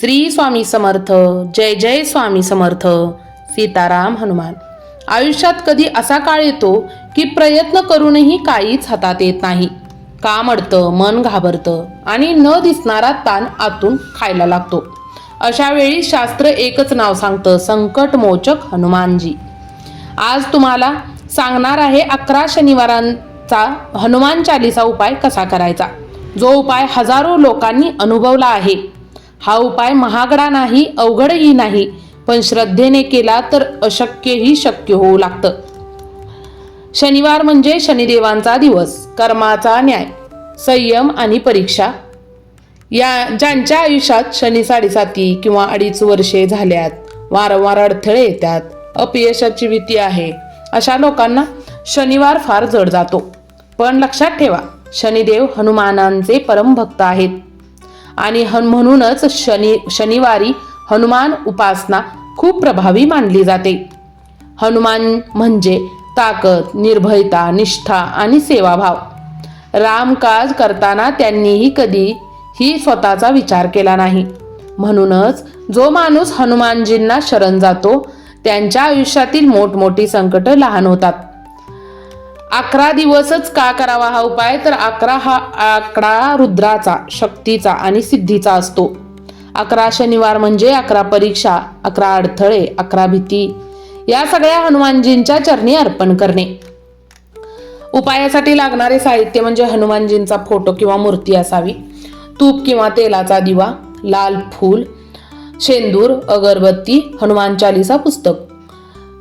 श्री स्वामी समर्थ जय जय स्वामी समर्थ सीताराम हनुमान. आयुष्यात कधी असा काळ येतो की प्रयत्न करूनही काहीच हातात येत नाही. काम अडतं मन घाबरतं आणि न दिसणारा ताण आतून खायला लागतो. अशा वेळी शास्त्र एकच नाव सांगतं संकटमोचक हनुमानजी. आज तुम्हाला सांगणार आहे अकरा शनिवारांचा हनुमान चालीसा उपाय कसा करायचा? जो उपाय हजारो लोकांनी अनुभवला आहे. हा उपाय महागडा नाही अवघडही नाही. पण श्रद्धेने केला तर अशक्यही शक्य होऊ लागतं. शनिवार म्हणजे शनिदेवांचा दिवस कर्माचा न्याय संयम आणि परीक्षा. या ज्यांच्या आयुष्यात शनी साडेसाती किंवा अडीच वर्षे झाल्यात वारंवार अडथळे येतात अपयशाची भीती आहे अशा लोकांना शनिवार फार जड जातो. पण लक्षात ठेवा शनिदेव हनुमानांचे परमभक्त आहेत. आणि हन म्हणूनच शनि शनिवारी हनुमान उपासना खूप प्रभावी मानली जाते. हनुमान म्हणजे ताकद निर्भयता निष्ठा आणि सेवाभाव. रामकाज करताना त्यांनीही कधी ही स्वतःचा विचार केला नाही. म्हणूनच जो माणूस हनुमानजींना शरण जातो त्यांच्या आयुष्यातील मोठमोठी संकट लहान होतात. अकरा दिवसच का करावा हा उपाय? तर अकरा हा आकडा रुद्राचा शक्तीचा आणि सिद्धीचा असतो. अकरा शनिवार म्हणजे अकरा परीक्षा अकरा अडथळे अकरा भीती. या सगळ्या हनुमानजींच्या चरणी अर्पण करणे. उपायासाठी लागणारे साहित्य म्हणजे हनुमानजींचा फोटो किंवा मूर्ती असावी. तूप किंवा तेलाचा दिवा लाल फूल शेंदूर अगरबत्ती हनुमान चालीसा पुस्तक.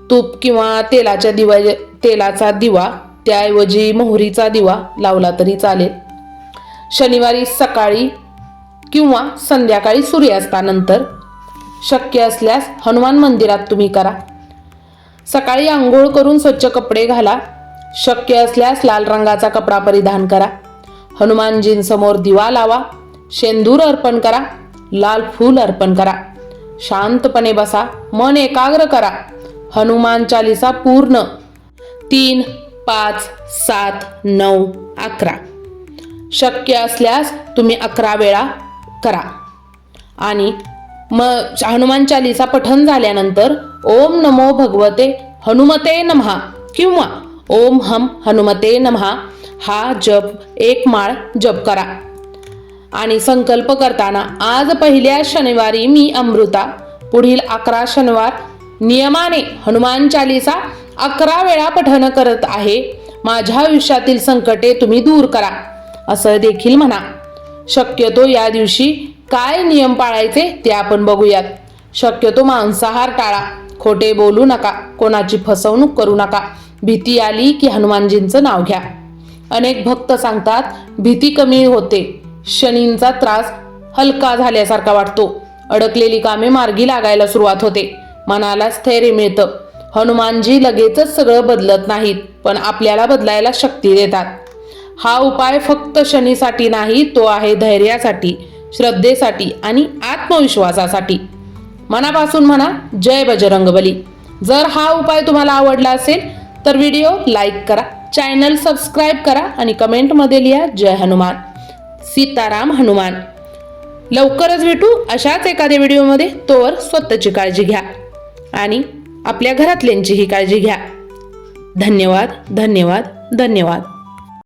तूप किंवा तेलाच्या दिवा तेलाचा दिवा त्याऐवजी मोहरीचा दिवा लावला तरी चालेल. शनिवारी सकाळी किंवा संध्याकाळी सूर्यास्तानंतर शक्य असल्यास हनुमान मंदिरात तुम्ही करा. सकाळी आंघोळ करून स्वच्छ कपडे घाला. शक्य असल्यास लाल रंगाचा कपडा परिधान करा. हनुमानजींसमोर दिवा लावा. शेंदूर अर्पण करा. लाल फूल अर्पण करा. शांतपणे बसा. मन एकाग्र करा. हनुमान चालीसा पूर्ण. तीन पाच सात नऊ अकरा. शक्य असल्यास तुम्ही अकरा वेळा करा. आणि मग हनुमान चालीसा पठन झाल्यानंतर ओम नमो भगवते हनुमते नमहा किंवा ओम हम हनुमते नमहा हा जप एक माळ जप करा. आणि संकल्प करताना आज पहिल्या शनिवारी मी अमृता पुढील अकरा शनिवार नियमाने हनुमान चालीसा अकरा वेळा पठन करत आहे. माझ्या आयुष्यातील संकटे तुम्ही दूर करा असं देखील म्हणा. शक्यतो या दिवशी काय नियम पाळायचे ते आपण बघूयात. शक्यतो मांसाहार टाळा खोटे बोलू नका कोणाची फसवणूक करू नका भीती आली की हनुमानजींचं नाव घ्या. अनेक भक्त सांगतात भीती कमी होते शनींचा त्रास हलका झाल्यासारखा वाटतो अडकलेली कामे मार्गी लागायला सुरुवात होते मनाला स्थैर्य मिळतं. हनुमानजी लगेचच सगळं बदलत नाहीत पण आपल्याला बदलायला शक्ती देतात. हा उपाय फक्त शनीसाठी नाही तो आहे धैर्यासाठी श्रद्धेसाठी आणि आत्मविश्वासासाठी. मनापासून म्हणा जय बजरंगबली. जर हा उपाय तुम्हाला आवडला असेल तर व्हिडिओ लाईक करा चॅनल सबस्क्राईब करा आणि कमेंटमध्ये लिहा जय हनुमान. सीताराम हनुमान. लवकरच भेटू अशाच एखाद्या व्हिडिओमध्ये तोवर स्वतःची काळजी घ्या. आणि आपल्या घरातल्यांचीही काळजी घ्या. धन्यवाद धन्यवाद धन्यवाद.